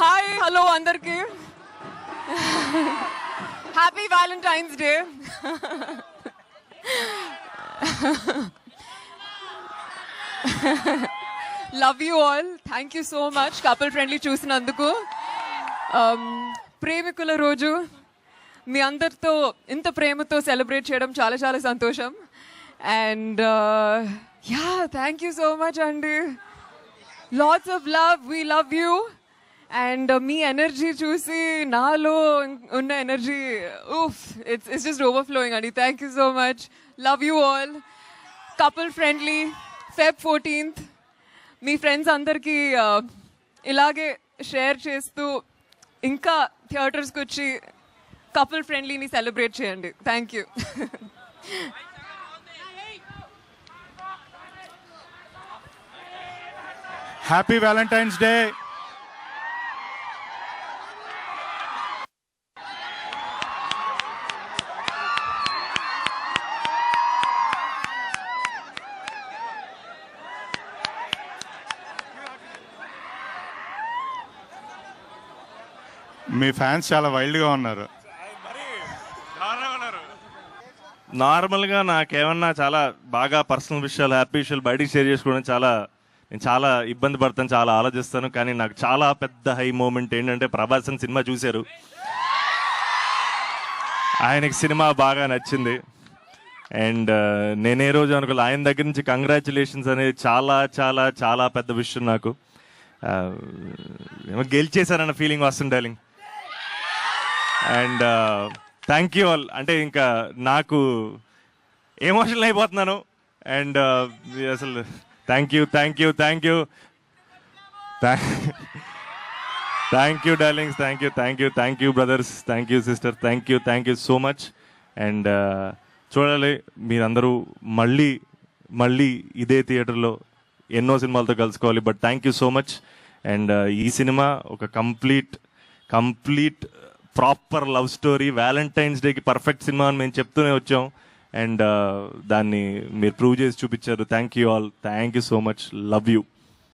Hi hello అందరికి. Happy Valentine's day love you all thank you so much couple friendly చూసినందుకు. Um, ప్రేమికుల రోజు. మీ అందరితో ఇంత ప్రేమతో సెలబ్రేట్ చేయడం చాలా చాలా సంతోషం. And yeah thank you so much అండి lots of love we love you and me energy చూసి నాలో ఉన్న energy hoof it's it's just overflowing అండి thank you so much love you all couple friendly Feb fourteenth me friends అందరికీ ఇలాగే share చేస్తూ ఇంకా థియేటర్స్కి వచ్చి కపుల్ ఫ్రెండ్లీని సెలబ్రేట్ చేయండి. Thank you happy Valentine's day me fans చాలా వైల్డ్గా ఉన్నారు. నార్మల్గా నాకేమన్నా చాలా బాగా పర్సనల్ విషయాలు హ్యాపీ విషయాలు బయటికి షేర్ చేసుకోవడం చాలా నేను చాలా ఇబ్బంది పడతాను చాలా ఆలోచిస్తాను. కానీ నాకు చాలా పెద్ద హై మూమెంట్ ఏంటంటే ప్రభాస్ సినిమా చూశారు. ఆయనకి సినిమా బాగా నచ్చింది. అండ్ నేనే రోజు అనుకోలే ఆయన దగ్గర నుంచి కంగ్రాచులేషన్స్ అనేది చాలా చాలా చాలా పెద్ద విషయం నాకు. గెలిచేశారన్న ఫీలింగ్ వస్తుంది darling and thank you all అంటే ఇంకా నాకు ఎమోషనల్ అయిపోతున్నాను. అండ్ అసలు thank you thank you thank you thank you darlings thank you thank you thank you brothers thank you sister thank you thank you so much and చూడాలి మీరందరూ మళ్ళీ మళ్ళీ ఇదే థియేటర్లో ఎన్నో సినిమాలతో కలుసుకోవాలి. But thank you so much and ఈ సినిమా ఒక complete complete proper love story Valentine's డేకి పర్ఫెక్ట్ సినిమా అని మేము చెప్తూనే వచ్చాం. అండ్ uh, దాన్ని మీరు ప్రూవ్ చేసి చూపించారు. Thank you all thank you so much love you